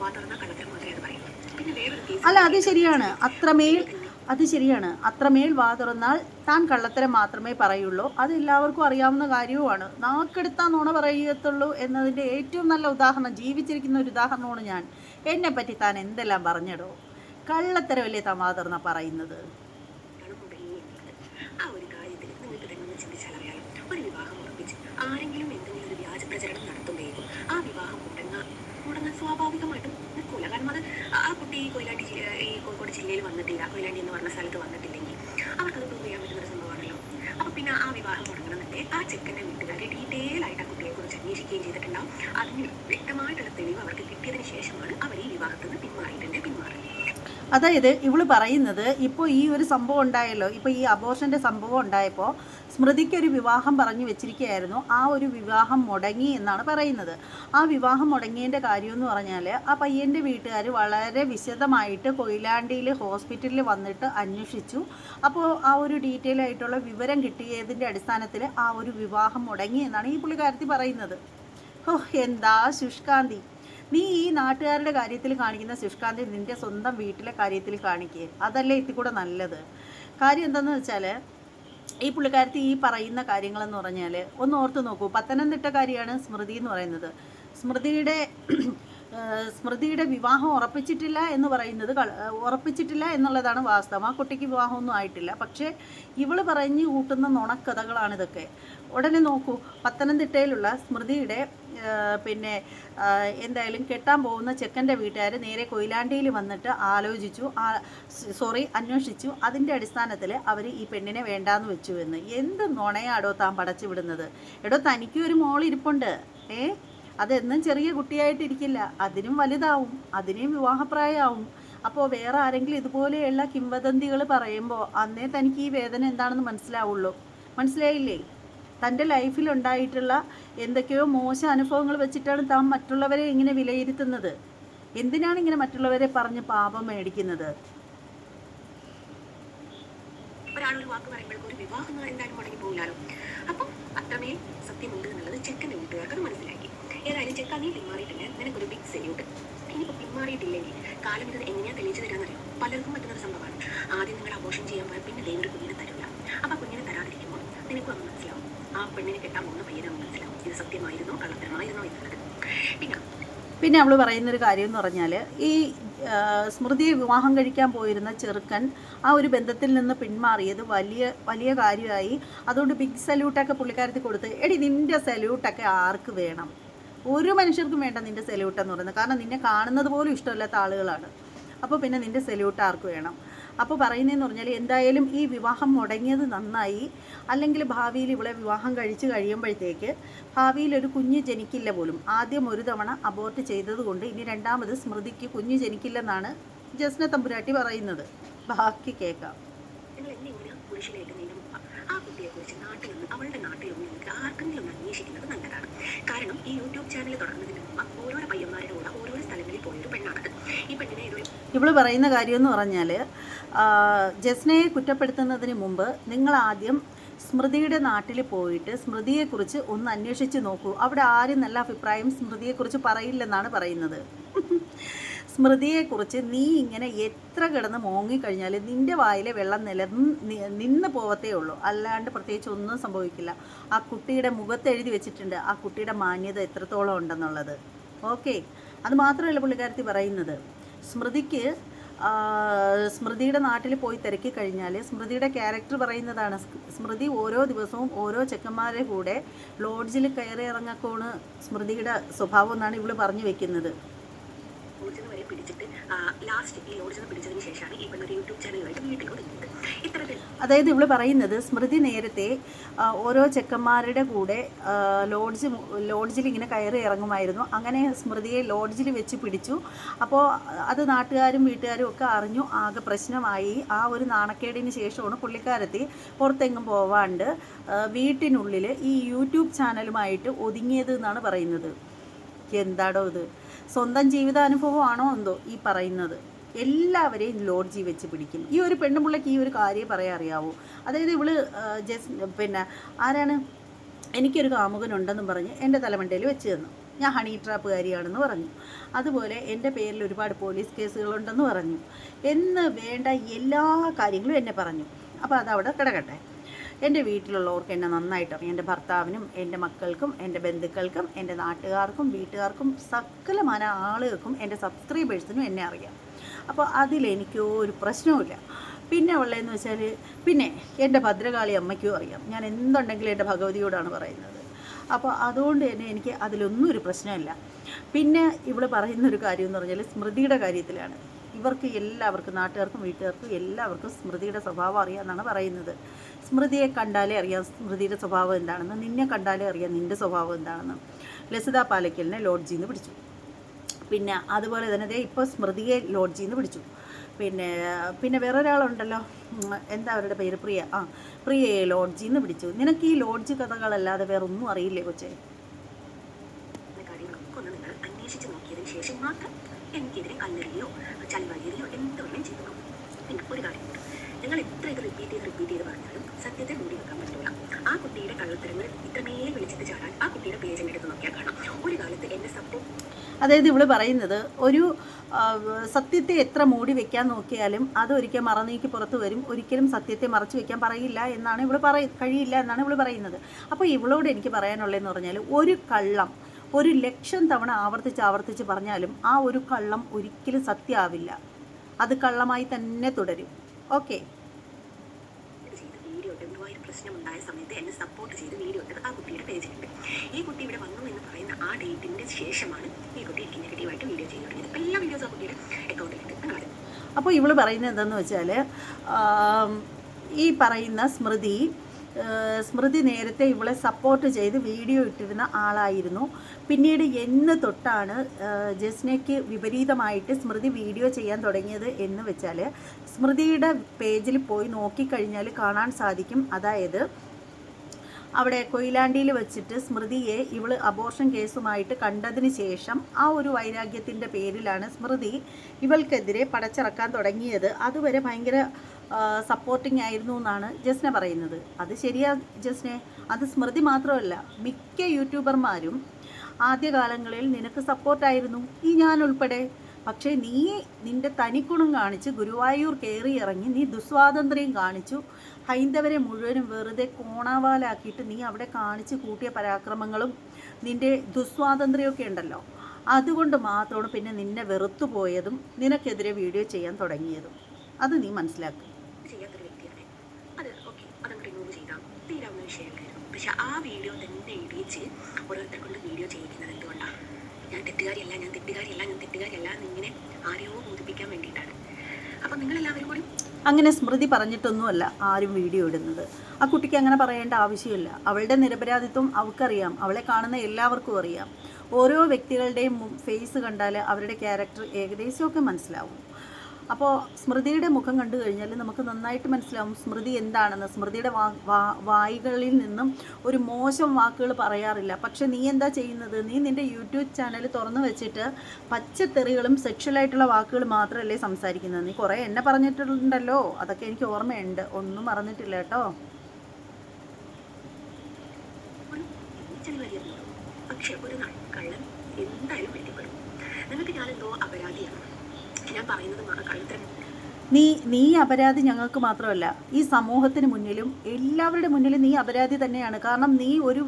വാ തുറന്ന കള്ളത്തരം മാത്രമേ അത് പറയൂ പിന്നെ വേറൊരു കേസ് അല്ല അത് ശരിയാണ്. അത്രമേൽ അത് ശരിയാണ്. അത്രമേൽ വാ തുറന്നാൽ താൻ കള്ളത്തരം മാത്രമേ പറയുള്ളൂ. അത് എല്ലാവർക്കും അറിയാവുന്ന കാര്യവുമാണ്. നാക്കെടുത്താൽ നുണ പറയത്തുള്ളൂ എന്നതിന്റെ ഏറ്റവും നല്ല ഉദാഹരണം ജീവിച്ചിരിക്കുന്ന ഒരു ഉദാഹരണമാണ് ഞാൻ. എന്നെ പറ്റി താൻ എന്തെല്ലാം പറഞ്ഞിടോ? കള്ളത്തരമല്ലേ താൻ വാ തുറന്ന പറയുന്നത്? ഒരു വിവാഹം ഉറപ്പിച്ച് ആരെങ്കിലും എന്തെങ്കിലും ഒരു വ്യാജ പ്രചരണം നടത്തുമ്പോഴേക്കും ആ വിവാഹം മുടങ്ങാൻ മുടങ്ങാൻ സ്വാഭാവികമായിട്ടും നിൽക്കൂല കാരണം അത് കുട്ടി ഈ കൊയിലാണ്ടി ഈ കോഴിക്കോട് ജില്ലയിൽ വന്നിട്ടില്ല. കൊയിലാണ്ടി എന്ന് പറഞ്ഞ സ്ഥലത്ത് വന്നിട്ടില്ലെങ്കിൽ അവർക്കത് പ്രൂവ് ചെയ്യാൻ പറ്റുന്ന ഒരു സംഭവമാണല്ലോ. അപ്പൊ പിന്നെ ആ വിവാഹം തുടങ്ങണമെന്നുണ്ട് ആ ചെക്കന്റെ വീട്ടുകാർ ഡീറ്റെയിൽ ആയിട്ട് ആ കുട്ടിയെ കുറിച്ച് അന്വേഷിക്കുകയും ചെയ്തിട്ടുണ്ടാവും. അതിന് വ്യക്തമായിട്ടുള്ള തെളിവ് അവർക്ക് കിട്ടിയതിന് ശേഷമാണ് അവർ ഈ വിവാഹത്തിൽ നിന്ന് പിന്മാറിയിട്ടുണ്ട് പിന്മാറുന്നത് അതായത് ഇവൾ പറയുന്നത് ഇപ്പോൾ ഈ ഒരു സംഭവം ഉണ്ടായല്ലോ ഇപ്പോൾ ഈ അബോർഷന്റെ സംഭവം ഉണ്ടായപ്പോൾ സ്മൃതിക്ക് ഒരു വിവാഹം പറഞ്ഞു വെച്ചിരിക്കുകയായിരുന്നു. ആ ഒരു വിവാഹം മുടങ്ങി എന്നാണ് പറയുന്നത്. ആ വിവാഹം മുടങ്ങിയതിന്റെ കാര്യം എന്ന് പറഞ്ഞാൽ ആ പയ്യന്റെ വീട്ടുകാർ വളരെ വിശദമായിട്ട് കൊയിലാണ്ടിയിൽ ഹോസ്പിറ്റലിൽ വന്നിട്ട് അന്വേഷിച്ചു. അപ്പോൾ ആ ഒരു ഡീറ്റെയിൽ ആയിട്ടുള്ള വിവരം കിട്ടിയതിന്റെ അടിസ്ഥാനത്തിൽ ആ ഒരു വിവാഹം മുടങ്ങി എന്നാണ് ഈ പുള്ളിക്കാരത്തി പറയുന്നത്. ഓഹ് എന്താ ശുഷ്കാന്തി? നീ ഈ നാട്ടുകാരുടെ കാര്യത്തിൽ കാണിക്കുന്ന ശുഷ്കാന്തി നിന്റെ സ്വന്തം വീട്ടിലെ കാര്യത്തിൽ കാണിക്കുക അതല്ലേ ഇതിൽ കൂടെ നല്ലത്. കാര്യം എന്താണെന്ന് വെച്ചാൽ ഈ പുള്ളിക്കാരത്തി ഈ പറയുന്ന കാര്യങ്ങളെന്ന് പറഞ്ഞാൽ ഒന്ന് ഓർത്ത് നോക്കൂ. പത്തനംതിട്ട പത്തനംതിട്ടക്കാരിയാണ് സ്മൃതി എന്ന് പറയുന്നത്. സ്മൃതിയുടെ സ്മൃതിയുടെ വിവാഹം ഉറപ്പിച്ചിട്ടില്ല എന്ന് പറയുന്നത് ഉറപ്പിച്ചിട്ടില്ല എന്നുള്ളതാണ് വാസ്തവം. ആ കുട്ടിക്ക് വിവാഹമൊന്നും ആയിട്ടില്ല. പക്ഷേ ഇവൾ പറഞ്ഞ് കൂട്ടുന്ന നുണക്കഥകളാണ് ഇതൊക്കെ ഉടനെ നോക്കൂ പത്തനംതിട്ടയിലുള്ള സ്മൃതിയുടെ പിന്നെ എന്തായാലും കെട്ടാൻ പോകുന്ന ചെക്കന്റെ വീട്ടുകാർ നേരെ കൊയിലാണ്ടിയിൽ വന്നിട്ട് ആലോചിച്ചു സോറി അന്വേഷിച്ചു. അതിന്റെ അടിസ്ഥാനത്തിൽ അവർ ഈ പെണ്ണിനെ വേണ്ടാന്ന് വെച്ചു എന്ന്. എന്ത് നുണയാടോ താൻ പടച്ചു വിടുന്നത്? എടോ തനിക്കൊരു മോളിരിപ്പുണ്ട്. ഏ? അതെന്നും ചെറിയ കുട്ടിയായിട്ടിരിക്കില്ല. അതിനും വലുതാവും. അതിനും വിവാഹപ്രായമാവും. അപ്പോൾ വേറെ ആരെങ്കിലും ഇതുപോലെയുള്ള കിംവദന്തികൾ പറയുമ്പോൾ അന്നേ തനിക്ക് ഈ വേദന എന്താണെന്ന് മനസ്സിലാവുള്ളൂ. മനസ്സിലായില്ലേ? തന്റെ ലൈഫിലുണ്ടായിട്ടുള്ള എന്തൊക്കെയോ മോശം അനുഭവങ്ങൾ വെച്ചിട്ടാണ് താൻ മറ്റുള്ളവരെ ഇങ്ങനെ വിലയിരുത്തുന്നത്. എന്തിനാണ് ഇങ്ങനെ മറ്റുള്ളവരെ പറഞ്ഞ് പാപം മേടിക്കുന്നത്? വാക്ക് ഒരു അപ്പം അത്രമേൽ സത്യമുണ്ട് എന്നുള്ളത് ചെക്കന്റെ വീട്ടുകാർക്ക് അത് മനസ്സിലാക്കി ഏതായാലും ചെക്കാ നീ പിന്മാറിയിട്ടില്ല നിനക്കൊരു ബിഗ് സെല്യൂട്ട് ഇനിയിപ്പോൾ പിന്മാറിയിട്ടില്ലെങ്കിൽ കാലം ഇത് എങ്ങനെയാ തെളിയിച്ചു തരാമെന്നറിയോ പലർക്കും പറ്റുന്ന ഒരു സംഭവമാണ്. ആദ്യം നിങ്ങൾ അബോഷം ചെയ്യാൻ പോയാൽ പിന്നെ ദൈവം കുഞ്ഞിനെ തരില്ല അപ്പം കുഞ്ഞിനെ തരാതിരിക്കുമ്പോൾ നിനക്കും അങ്ങ് മനസ്സിലാവും. ആ പെണ്ണിനെ കെട്ടാൻ പോകുന്ന പയ്യനെ മനസ്സിലാവും. ഇത് സത്യമായിരുന്നോ? കള്ളത്തരമായിരുന്നോ എന്നുള്ളത്. പിന്നെ പിന്നെ അവൾ പറയുന്നൊരു കാര്യം എന്ന് പറഞ്ഞാൽ ഈ സ്മൃതിയെ വിവാഹം കഴിക്കാൻ പോയിരുന്ന ചെറുക്കൻ ആ ഒരു ബന്ധത്തിൽ നിന്ന് പിന്മാറിയത് വലിയ വലിയ കാര്യമായി. അതുകൊണ്ട് ബിഗ് സല്യൂട്ടൊക്കെ പുള്ളിക്കാരത്തിൽ കൊടുത്ത് എടി നിന്റെ സല്യൂട്ടൊക്കെ ആർക്ക് വേണം? ഒരു മനുഷ്യർക്കും വേണ്ട നിന്റെ സല്യൂട്ട് എന്ന് പറയുന്നത്. കാരണം നിന്നെ കാണുന്നത് പോലും ഇഷ്ടമില്ലാത്ത ആളുകളാണ്. അപ്പോൾ പിന്നെ നിന്റെ സെല്യൂട്ട് ആർക്ക് വേണം? അപ്പോൾ പറയുന്നതെന്ന് പറഞ്ഞാൽ എന്തായാലും ഈ വിവാഹം മുടങ്ങിയത് നന്നായി. അല്ലെങ്കിൽ ഭാവിയിൽ ഇവളെ വിവാഹം കഴിച്ച് കഴിയുമ്പോഴത്തേക്ക് ഭാവിയിൽ ഒരു കുഞ്ഞ് ജനിക്കില്ല പോലും. ആദ്യം ഒരു തവണ അബോർട്ട് ചെയ്തതുകൊണ്ട് ഇനി രണ്ടാമത് സ്മൃതിക്ക് കുഞ്ഞ് ജനിക്കില്ലെന്നാണ് ജസ്ന തമ്പുരാട്ടി പറയുന്നത്. ബാക്കി കേൾക്കാം. ആ കുട്ടിയെ കുറിച്ച് നാട്ടിലൊന്നും അവളുടെ നാട്ടിലൊന്നും നിങ്ങൾക്ക് ആർക്കെങ്കിലും അന്വേഷിക്കുന്നത് നല്ലതാണ്. കാരണം ഈ യൂട്യൂബ് ചാനൽ തുടങ്ങുന്നതിന് മുമ്പ് ഓരോരോ പയ്യന്മാരുടെ കൂടെ ഓരോരോ സ്ഥലങ്ങളിൽ പോയൊരു പെണ്ണാണത്. ഈ പെണ്ണിനെ ഇതൊരു ഇവൾ പറയുന്ന കാര്യം എന്ന് പറഞ്ഞാൽ ജസ്നയെ കുറ്റപ്പെടുത്തുന്നതിന് മുമ്പ് നിങ്ങൾ ആദ്യം സ്മൃതിയുടെ നാട്ടിൽ പോയിട്ട് സ്മൃതിയെക്കുറിച്ച് ഒന്ന് അന്വേഷിച്ച് നോക്കൂ. അവിടെ ആരും നല്ല അഭിപ്രായം സ്മൃതിയെക്കുറിച്ച് പറയില്ലെന്നാണ് പറയുന്നത്. സ്മൃതിയെക്കുറിച്ച് നീ ഇങ്ങനെ എത്ര കിടന്ന് മോങ്ങിക്കഴിഞ്ഞാൽ നിന്റെ വായിലെ വെള്ളം നില നിന്ന് പോവത്തേ ഉള്ളൂ. അല്ലാണ്ട് പ്രത്യേകിച്ച് ഒന്നും സംഭവിക്കില്ല. ആ കുട്ടിയുടെ മുഖത്ത് എഴുതി വെച്ചിട്ടുണ്ട്. ആ കുട്ടിയുടെ മാന്യത എത്രത്തോളം ഉണ്ടെന്നുള്ളത്. ഓക്കെ. അത് മാത്രമല്ല പുള്ളിക്കാരത്തി പറയുന്നത്. സ്മൃതിക്ക് സ്മൃതിയുടെ നാട്ടിൽ പോയി തിരക്കി കഴിഞ്ഞാൽ സ്മൃതിയുടെ ക്യാരക്ടർ പറയുന്നതാണ്. സ്മൃതി ഓരോ ദിവസവും ഓരോ ചെക്കന്മാരെ കൂടെ ലോഡ്ജിൽ കയറി ഇറങ്ങക്കോണ് സ്മൃതിയുടെ സ്വഭാവം എന്നാണ് ഇവൾ പറഞ്ഞു വെക്കുന്നത്. ഓടിച്ചത് വരെ പിടിച്ചിട്ട് ലാസ്റ്റ് ഈ ഓടിച്ചത് പിടിച്ചതിന് ശേഷമാണ് ഈ പെണ്ണൊരു യൂട്യൂബ് ചാനലുമായിട്ട് വീട്ടിൽ ഇത്തരത്തിൽ അതായത് ഇവൾ പറയുന്നത് സ്മൃതി നേരത്തെ ഓരോ ചെക്കന്മാരുടെ കൂടെ ലോഡ്ജ് ലോഡ്ജിൽ ഇങ്ങനെ കയറി ഇറങ്ങുമായിരുന്നു. അങ്ങനെ സ്മൃതിയെ ലോഡ്ജിൽ വെച്ച് പിടിച്ചു. അപ്പോൾ അത് നാട്ടുകാരും വീട്ടുകാരും ഒക്കെ അറിഞ്ഞു. ആകെ പ്രശ്നമായി. ആ ഒരു നാണക്കേടിന് ശേഷമാണ് പുള്ളിക്കാരത്തി പുറത്തെങ്ങും പോവാണ്ട് വീട്ടിനുള്ളിൽ ഈ യൂട്യൂബ് ചാനലുമായിട്ട് ഒതുങ്ങിയത് എന്നാണ് പറയുന്നത്. എന്താടോ ഇത്? സ്വന്തം ജീവിതാനുഭവമാണോ എന്തോ ഈ പറയുന്നത്. എല്ലാവരെയും ലോഡ്ജി വെച്ച് പിടിക്കും ഈ ഒരു പെണ്ണുപിള്ളയ്ക്ക് ഈ ഒരു കാര്യം പറയാൻ അറിയാവോ? അതായത് ഇവൾ ജസ് പിന്നെ ആരാണ്? എനിക്കൊരു കാമുകനുണ്ടെന്നും പറഞ്ഞ് എന്റെ തലമണ്ടയിൽ വെച്ച് തന്നു. ഞാൻ ഹണി ട്രാപ്പുകാരിയാണെന്ന് പറഞ്ഞു. അതുപോലെ എന്റെ പേരിൽ ഒരുപാട് പോലീസ് കേസുകളുണ്ടെന്ന് പറഞ്ഞു. എന്ന് വേണ്ട എല്ലാ കാര്യങ്ങളും എന്നെ പറഞ്ഞു. അപ്പോൾ അതവിടെ കിടക്കട്ടെ. എന്റെ വീട്ടിലുള്ളവർക്ക് എന്നെ നന്നായിട്ട് അറിയാം. എന്റെ ഭർത്താവിനും എന്റെ മക്കൾക്കും എന്റെ ബന്ധുക്കൾക്കും എന്റെ നാട്ടുകാർക്കും വീട്ടുകാർക്കും സകലമാന ആളുകൾക്കും എന്റെ സബ്സ്ക്രൈബേഴ്സിനും എന്നെ അറിയാം. അപ്പോൾ അതിലെനിക്ക് ഒരു പ്രശ്നവുമില്ല. പിന്നെ ഉള്ളതെന്ന് വെച്ചാൽ പിന്നെ എന്റെ ഭദ്രകാളി അമ്മയ്ക്കും അറിയാം. ഞാൻ എന്തുണ്ടെങ്കിലും എന്റെ ഭഗവതിയോടാണ് പറയുന്നത്. അപ്പോൾ അതുകൊണ്ട് തന്നെ എനിക്ക് അതിലൊന്നും ഒരു പ്രശ്നമില്ല. പിന്നെ ഇവിടെ പറയുന്നൊരു കാര്യം എന്ന് പറഞ്ഞാൽ സ്മൃതിയുടെ കാര്യത്തിലാണ്. ഇവർക്ക് എല്ലാവർക്കും നാട്ടുകാർക്കും വീട്ടുകാർക്കും എല്ലാവർക്കും സ്മൃതിയുടെ സ്വഭാവം അറിയാമെന്നാണ് പറയുന്നത്. സ്മൃതിയെ കണ്ടാലേ അറിയാം സ്മൃതിയുടെ സ്വഭാവം എന്താണെന്ന് നിന്നെ കണ്ടാലേ അറിയാം നിന്റെ സ്വഭാവം എന്താണെന്ന്. ലസിത പാലക്കലിനെ ലോഡ്ജിൽ നിന്ന് പിടിച്ചു. പിന്നെ അതുപോലെ തന്നെ ഇപ്പോൾ സ്മൃതിയെ ലോഡ്ജിൽ നിന്ന് പിടിച്ചു. പിന്നെ പിന്നെ വേറൊരാളുണ്ടല്ലോ എന്താ അവരുടെ പേര്? പ്രിയ. ആ പ്രിയയെ ലോഡ്ജിൽ നിന്ന് പിടിച്ചു. നിനക്ക് ഈ ലോഡ്ജ് കഥകളല്ലാതെ വേറെ ഒന്നും അറിയില്ലേ കൊച്ചേ ശേഷം മാത്രം എനിക്കെതിരെ കല്ലെറിയോ ചളിവലിയോ എന്ത് ചെയ്തു പിന്നെ ഒരു കാര്യമുണ്ട് നിങ്ങൾ എത്ര ഇത് റിപ്പീറ്റ് ചെയ്ത് റിപ്പീറ്റ് ചെയ്ത് പറഞ്ഞാലും സത്യത്തെ മൂടി വെക്കാൻ പറ്റില്ല ആ കുട്ടിയുടെ കള്ളത്തരങ്ങൾ ഇത്രമേൽ വിളിച്ചിട്ട് ചാടാൻ ആ കുട്ടിയുടെ പേജിന്റെ അടുത്ത് നോക്കിയാൽ കാണാം. ഒരു കാലത്ത് എന്നെ സപ്പോർട്ട് അതായത് ഇവൾ പറയുന്നത് ഒരു സത്യത്തെ എത്ര മൂടി വെക്കാൻ നോക്കിയാലും അത് ഒരിക്കൽ മറന്നേക്ക് പുറത്ത് വരും. ഒരിക്കലും സത്യത്തെ മറച്ചു വെക്കാൻ പറയില്ല എന്നാണ് ഇവൾ പറയ കഴിയില്ല എന്നാണ് ഇവൾ പറയുന്നത്. അപ്പോൾ ഇവളോട് എനിക്ക് പറയാനുള്ളതെന്ന് പറഞ്ഞാൽ ഒരു കള്ളം ഒരു ലക്ഷം തവണ ആവർത്തിച്ച് ആവർത്തിച്ച് പറഞ്ഞാലും ആ ഒരു കള്ളം ഒരിക്കലും സത്യമാവില്ല അത് കള്ളമായി തന്നെ തുടരും. ഓക്കെ ചെയ്ത് വീഡിയോ ഇട്ട് ഗുരുവായൂർ പ്രശ്നമുണ്ടായ സമയത്ത് എന്നെ സപ്പോർട്ട് ചെയ്ത് വീഡിയോ ഇട്ടത് ആ കുട്ടിയുടെ പേജിലുണ്ട് ഈ കുട്ടി ഇവിടെ വന്നു എന്ന് പറയുന്ന ആ ഡേറ്റിന്റെ ശേഷമാണ് ഈ കുട്ടി എനിക്ക് നെഗറ്റീവായിട്ട് വീഡിയോ ചെയ്ത് തുടങ്ങിയത്. അപ്പോൾ എല്ലാ വീഡിയോസും ആ കുട്ടിയുടെ അക്കൗണ്ടിലുണ്ട് അപ്പോൾ ഇവൾ പറയുന്നത് എന്താണെന്ന് വെച്ചാൽ ഈ പറയുന്ന സ്മൃതി സ്മൃതി നേരത്തെ ഇവളെ സപ്പോർട്ട് ചെയ്ത് വീഡിയോ ഇട്ടിരുന്ന ആളായിരുന്നു. പിന്നീട് എന്ന് തൊട്ടാണ് ജസ്നയ്ക്ക് വിപരീതമായിട്ട് സ്മൃതി വീഡിയോ ചെയ്യാൻ തുടങ്ങിയത് എന്ന് വെച്ചാൽ സ്മൃതിയുടെ പേജിൽ പോയി നോക്കിക്കഴിഞ്ഞാൽ കാണാൻ സാധിക്കും. അതായത് അവിടെ കൊയിലാണ്ടിയിൽ വെച്ചിട്ട് സ്മൃതിയെ ഇവൾ അബോർഷൻ കേസുമായിട്ട് കണ്ടതിന് ശേഷം ആ ഒരു വൈരാഗ്യത്തിന്റെ പേരിലാണ് സ്മൃതി ഇവൾക്കെതിരെ പടച്ചിറക്കാൻ തുടങ്ങിയത്. അതുവരെ ഭയങ്കര സപ്പോർട്ടിങ് ആയിരുന്നു എന്നാണ് ജസ്ന പറയുന്നത്. അത് ശരിയാ ജസ്നെ? അത് സ്മൃതി മാത്രമല്ല മിക്ക യൂട്യൂബർമാരും ആദ്യകാലങ്ങളിൽ നിനക്ക് സപ്പോർട്ടായിരുന്നു ഈ ഞാൻ ഉൾപ്പെടെ. പക്ഷേ നീ നിന്റെ തനിക്കുണം കാണിച്ച് ഗുരുവായൂർ കയറി ഇറങ്ങി നീ ദുസ്വാതന്ത്ര്യം കാണിച്ചു. ഹൈന്ദവരെ മുഴുവനും വെറുതെ കോണാവാലാക്കിയിട്ട് നീ അവിടെ കാണിച്ച് കൂട്ടിയ പരാക്രമങ്ങളും നിന്റെ ദുസ്വാതന്ത്ര്യമൊക്കെ ഉണ്ടല്ലോ. അതുകൊണ്ട് മാത്രമാണ് പിന്നെ നിന്നെ വെറുത്തു പോയതും നിനക്കെതിരെ വീഡിയോ ചെയ്യാൻ തുടങ്ങിയതും. അത് നീ മനസ്സിലാക്കുക ചെയ്യാത്തൊരു വ്യക്തിയാണ് അത് ഓക്കെ അതങ്ങ് റിമൂവ് ചെയ്താൽ തീരാവുന്ന വിഷയമല്ലായിരുന്നു പക്ഷെ ആ വീഡിയോ തന്നെ ഇടിച്ച് ഓരോരുത്തരെ കൊണ്ട് വീഡിയോ ചെയ്യിക്കുന്നത് എന്തുകൊണ്ടാണ്? ഞാൻ തെറ്റുകാരിയല്ല ഞാൻ തെറ്റുകാരിയല്ല ഞാൻ തെറ്റുകാരിയല്ല എന്നിങ്ങനെ ആരെയോ ബോധിപ്പിക്കാൻ വേണ്ടിയിട്ടാണ്. അപ്പം നിങ്ങളെല്ലാവരും കൂടി അങ്ങനെ സ്മൃതി പറഞ്ഞിട്ടൊന്നുമല്ല ആരും വീഡിയോ ഇടുന്നത്. ആ കുട്ടിക്ക് അങ്ങനെ പറയേണ്ട ആവശ്യമില്ല. അവളുടെ നിരപരാധിത്വം അവൾക്കറിയാം. അവളെ കാണുന്ന എല്ലാവർക്കും അറിയാം. ഓരോ വ്യക്തികളുടെയും ഫേസ് കണ്ടാൽ അവരുടെ ക്യാരക്ടർ ഏകദേശമൊക്കെ മനസ്സിലാവും. അപ്പോൾ സ്മൃതിയുടെ മുഖം കണ്ടു കഴിഞ്ഞാൽ നമുക്ക് നന്നായിട്ട് മനസ്സിലാവും സ്മൃതി എന്താണെന്ന്. സ്മൃതിയുടെ വായികളിൽ നിന്നും ഒരു മോശം വാക്കുകൾ പറയാറില്ല. പക്ഷെ നീ എന്താ ചെയ്യുന്നത്? നീ നിന്റെ യൂട്യൂബ് ചാനൽ തുറന്നു വെച്ചിട്ട് പച്ചത്തെറികളും സെക്ഷലായിട്ടുള്ള വാക്കുകൾ മാത്രമല്ലേ സംസാരിക്കുന്നത്. നീ കുറേ എന്നെ പറഞ്ഞിട്ടുണ്ടല്ലോ. അതൊക്കെ എനിക്ക് ഓർമ്മയുണ്ട്. ഒന്നും മറന്നിട്ടില്ല കേട്ടോ. പക്ഷെ ഒരു നാൾ കള്ളൻ എന്തായാലും പിടിക്കപ്പെടും നിങ്ങൾക്ക് ഞാനെന്തോ അപരാധിയാണ്. ഞാൻ പറയുന്നത് നീ നീ അപരാധി ഞങ്ങൾക്ക് മാത്രമല്ല ഈ സമൂഹത്തിന് മുന്നിലും എല്ലാവരുടെ മുന്നിലും നീ അപരാധി തന്നെയാണ്. കാരണം നീ ഒരു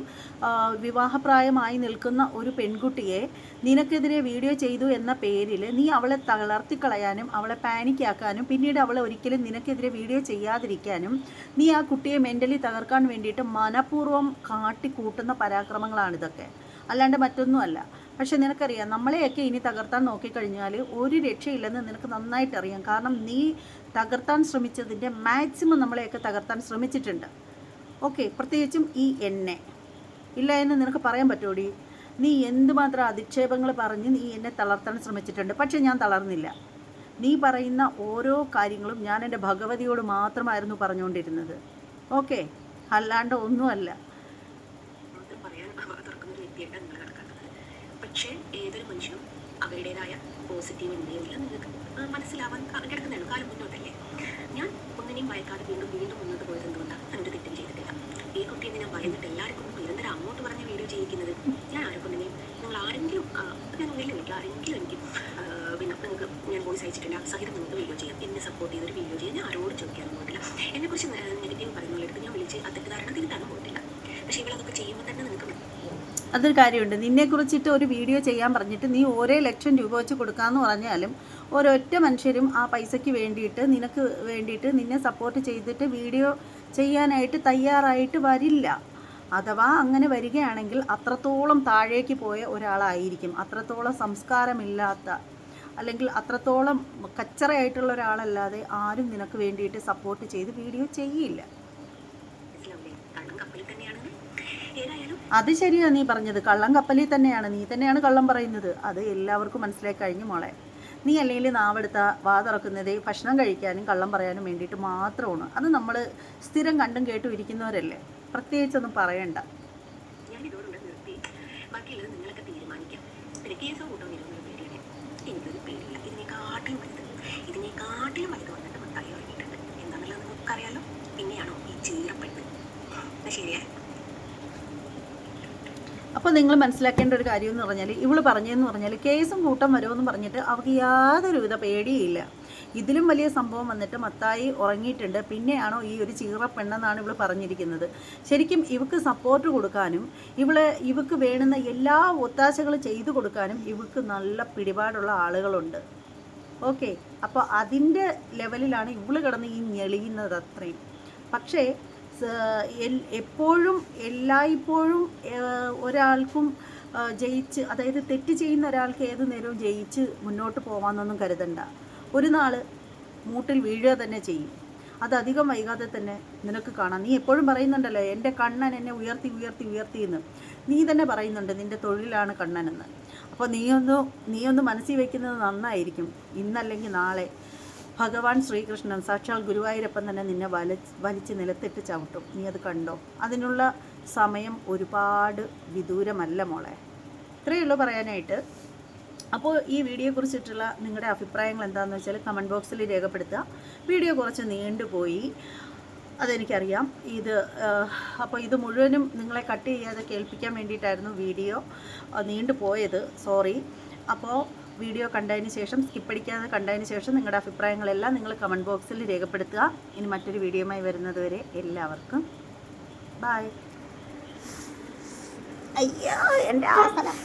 വിവാഹപ്രായമായി നിൽക്കുന്ന ഒരു പെൺകുട്ടിയെ നിനക്കെതിരെ വീഡിയോ ചെയ്തു എന്ന പേരിൽ നീ അവളെ തളർത്തിക്കളയാനും അവളെ പാനിക്കാക്കാനും പിന്നീട് അവളെ ഒരിക്കലും നിനക്കെതിരെ വീഡിയോ ചെയ്യാതിരിക്കാനും നീ ആ കുട്ടിയെ മെന്റലി തകർക്കാൻ വേണ്ടിയിട്ട് മനഃപൂർവം കാട്ടിക്കൂട്ടുന്ന പരാക്രമങ്ങളാണിതൊക്കെ. അല്ലാണ്ട് മറ്റൊന്നുമല്ല. പക്ഷെ നിനക്കറിയാം നമ്മളെയൊക്കെ ഇനി തകർത്താൻ നോക്കിക്കഴിഞ്ഞാൽ ഒരു രക്ഷയില്ലെന്ന് നിനക്ക് നന്നായിട്ട് അറിയാം കാരണം നീ തകർത്താൻ ശ്രമിച്ചതിന്റെ മാക്സിമം നമ്മളെയൊക്കെ തകർത്താൻ ശ്രമിച്ചിട്ടുണ്ട്. ഓക്കെ പ്രത്യേകിച്ചും ഈ എന്നെ. ഇല്ല എന്ന് നിനക്ക് പറയാൻ പറ്റൂടി നീ എന്തുമാത്രം അധിക്ഷേപങ്ങൾ പറഞ്ഞ് നീ എന്നെ തളർത്താൻ ശ്രമിച്ചിട്ടുണ്ട്? പക്ഷേ ഞാൻ തളർന്നില്ല. നീ പറയുന്ന ഓരോ കാര്യങ്ങളും ഞാൻ എന്റെ ഭഗവതിയോട് മാത്രമായിരുന്നു പറഞ്ഞുകൊണ്ടിരുന്നത്. ഓക്കെ അല്ലാണ്ട് ഒന്നുമല്ല മാത്രം പറയാൻ അവ തുറക്കുന്ന ഒരു വ്യക്തിയായിട്ടാണ് നിങ്ങൾ കണക്കാക്കുന്നത് പക്ഷേ ഏതൊരു മനുഷ്യനും അവരുടേതായ പോസിറ്റീവ് എന്തെങ്കിലും നിങ്ങൾക്ക് മനസ്സിലാവാൻ കിടക്കുന്നതാണ് കാലം മുന്നോട്ടല്ലേ? ഞാൻ ഒന്നിനെയും ഭയക്കാതെ വീണ്ടും വീണ്ടും മുന്നോട്ട് പോയത് എന്തുകൊണ്ടാണ് ഞാനൊരു തെറ്റും ചെയ്തിട്ടില്ല. ഈ കുട്ടിയെ ഞാൻ ഭയന്നിട്ട് എല്ലാവർക്കും നിരന്തരം അങ്ങോട്ട് പറഞ്ഞ വീഡിയോ ചെയ്യിക്കുന്നത് ഞാൻ ആരെക്കൊണ്ടെങ്കിലും നിങ്ങൾ ആരെങ്കിലും ഞാൻ ഉള്ളിൽ വെല്ലുവിളിക്കും ആരെങ്കിലും എനിക്ക് പിന്നെ നിങ്ങൾക്ക് ഞാൻ വോയിസ് അയച്ചിട്ടില്ല സഹിതം നിങ്ങൾക്ക് വീഡിയോ ചെയ്യാം എന്നെ സപ്പോർട്ട് ചെയ്തൊരു വീഡിയോ ചെയ്യാൻ ഞാൻ ആരോട് ചോദിക്കാനും പോയിട്ടില്ല. എന്നെക്കുറിച്ച് നെഗറ്റീവ് പറയുന്നവരെടുത്ത് ഞാൻ വിളിച്ച് തെറ്റിദ്ധാരണ തിരുത്താനും പോയിട്ടില്ല. പക്ഷേ ഇവളതൊക്കെ ചെയ്യുമ്പോൾ തന്നെ നിങ്ങൾക്ക് അതൊരു കാര്യമുണ്ട്. നിന്നെക്കുറിച്ചിട്ട് ഒരു വീഡിയോ ചെയ്യാൻ പറഞ്ഞിട്ട് നീ ഓരോ ലക്ഷം രൂപ വെച്ച് കൊടുക്കാമെന്ന് പറഞ്ഞാലും ഒരൊറ്റ മനുഷ്യരും ആ പൈസയ്ക്ക് വേണ്ടിയിട്ട് നിനക്ക് വേണ്ടിയിട്ട് നിന്നെ സപ്പോർട്ട് ചെയ്തിട്ട് വീഡിയോ ചെയ്യാനായിട്ട് തയ്യാറായിട്ട് വരില്ല. അഥവാ അങ്ങനെ വരികയാണെങ്കിൽ അത്രത്തോളം താഴേക്ക് പോയ ഒരാളായിരിക്കും. അത്രത്തോളം സംസ്കാരമില്ലാത്ത അല്ലെങ്കിൽ അത്രത്തോളം കച്ചറയായിട്ടുള്ള ഒരാളല്ലാതെ ആരും നിനക്ക് വേണ്ടിയിട്ട് സപ്പോർട്ട് ചെയ്ത് വീഡിയോ ചെയ്യില്ല മനസ്സിലാവില്ലേ കള്ളം കപ്പലിൽ തന്നെയാണെന്ന് ഏതായാലും അത് ശരിയാണ് നീ പറഞ്ഞത്. കള്ളം കപ്പലിൽ തന്നെയാണ്. നീ തന്നെയാണ് കള്ളം പറയുന്നത്. അത് എല്ലാവർക്കും മനസ്സിലായി കഴിഞ്ഞു മോളെ. നീ അല്ലെങ്കിൽ നാവെടുത്ത വാ തുറക്കുന്നത് ഭക്ഷണം കഴിക്കാനും കള്ളം പറയാനും വേണ്ടിയിട്ട് മാത്രമാണ്. അത് നമ്മൾ സ്ഥിരം കണ്ടും കേട്ടും ഇരിക്കുന്നവരല്ലേ? പ്രത്യേകിച്ചൊന്നും പറയണ്ട. വന്നിട്ട് ഈ ശരിയാ. അപ്പോൾ നിങ്ങൾ മനസ്സിലാക്കേണ്ട ഒരു കാര്യം എന്ന് പറഞ്ഞാൽ ഇവൾ പറഞ്ഞതെന്ന് പറഞ്ഞാൽ കേസും കൂട്ടം വരുമെന്ന് പറഞ്ഞിട്ട് അവർക്ക് യാതൊരുവിധ പേടിയില്ല. ഇതിലും വലിയ സംഭവം വന്നിട്ട് മത്തായി ഉറങ്ങിയിട്ടുണ്ട്. പിന്നെയാണോ ഈ ഒരു ചീറ പെണ്ണെന്നാണ് ഇവൾ പറഞ്ഞിരിക്കുന്നത്. ശരിക്കും ഇവക്ക് സപ്പോർട്ട് കൊടുക്കാനും ഇവൾ ഇവക്ക് വേണുന്ന എല്ലാ ഒത്താശകളും ചെയ്തു കൊടുക്കാനും ഇവക്ക് നല്ല പിടിപാടുള്ള ആളുകളുണ്ട്. ഓക്കെ. അപ്പോൾ അതിന്റെ ലെവലിലാണ് ഇവൾ കിടന്ന് ഈ ഞെളിയുന്നത് അത്രയും. പക്ഷേ എപ്പോഴും എല്ലായ്പ്പോഴും ഒരാൾക്കും ജയിച്ച് അതായത് തെറ്റ് ചെയ്യുന്ന ഒരാൾക്ക് ഏത് നേരവും ജയിച്ച് മുന്നോട്ട് പോകാമെന്നൊന്നും കരുതണ്ട. ഒരു നാൾ മൂട്ടിൽ വീഴുക തന്നെ ചെയ്യും. അത് വൈകാതെ തന്നെ നിനക്ക് കാണാം. നീ എപ്പോഴും പറയുന്നുണ്ടല്ലോ എന്റെ കണ്ണൻ എന്നെ ഉയർത്തി ഉയർത്തി ഉയർത്തി എന്ന്. നീ തന്നെ പറയുന്നുണ്ട് നിന്റെ തൊഴിലാണ് കണ്ണനെന്ന്. അപ്പോൾ നീയൊന്ന് നീയൊന്ന് മനസ്സിൽ വയ്ക്കുന്നത് നന്നായിരിക്കും. ഇന്നല്ലെങ്കിൽ നാളെ ഭഗവാൻ ശ്രീകൃഷ്ണൻ സാക്ഷാൽ ഗുരുവായൂരപ്പൻ തന്നെ നിന്നെ വല വലിച്ച് നിലത്തിട്ട് ചവിട്ടും. നീ അത് കണ്ടോ? അതിനുള്ള സമയം ഒരുപാട് വിദൂരമല്ല മോളെ. ഇത്രയേ ഉള്ളൂ പറയാനായിട്ട്. അപ്പോൾ ഈ വീഡിയോ കുറിച്ചിട്ടുള്ള നിങ്ങളുടെ അഭിപ്രായങ്ങൾ എന്താണെന്ന് വെച്ചാൽ കമന്റ് ബോക്സിൽ രേഖപ്പെടുത്തുക. വീഡിയോ കുറച്ച് നീണ്ടുപോയി അതെനിക്കറിയാം. ഇത് അപ്പോൾ ഇത് മുഴുവനും നിങ്ങളെ കട്ട് ചെയ്യാതെ കേൾപ്പിക്കാൻ വേണ്ടിയിട്ടായിരുന്നു വീഡിയോ നീണ്ടുപോയത് സോറി അപ്പോൾ വീഡിയോ കണ്ടതിന് ശേഷം സ്കിപ്പടിക്കാതെ കണ്ടതിന് ശേഷം നിങ്ങളുടെ അഭിപ്രായങ്ങളെല്ലാം നിങ്ങൾ കമന്റ് ബോക്സിൽ രേഖപ്പെടുത്തുക. ഇനി മറ്റൊരു വീഡിയോയുമായി വരുന്നതുവരെ എല്ലാവർക്കും ബായ് അയ്യോ എന്റെ ആസനം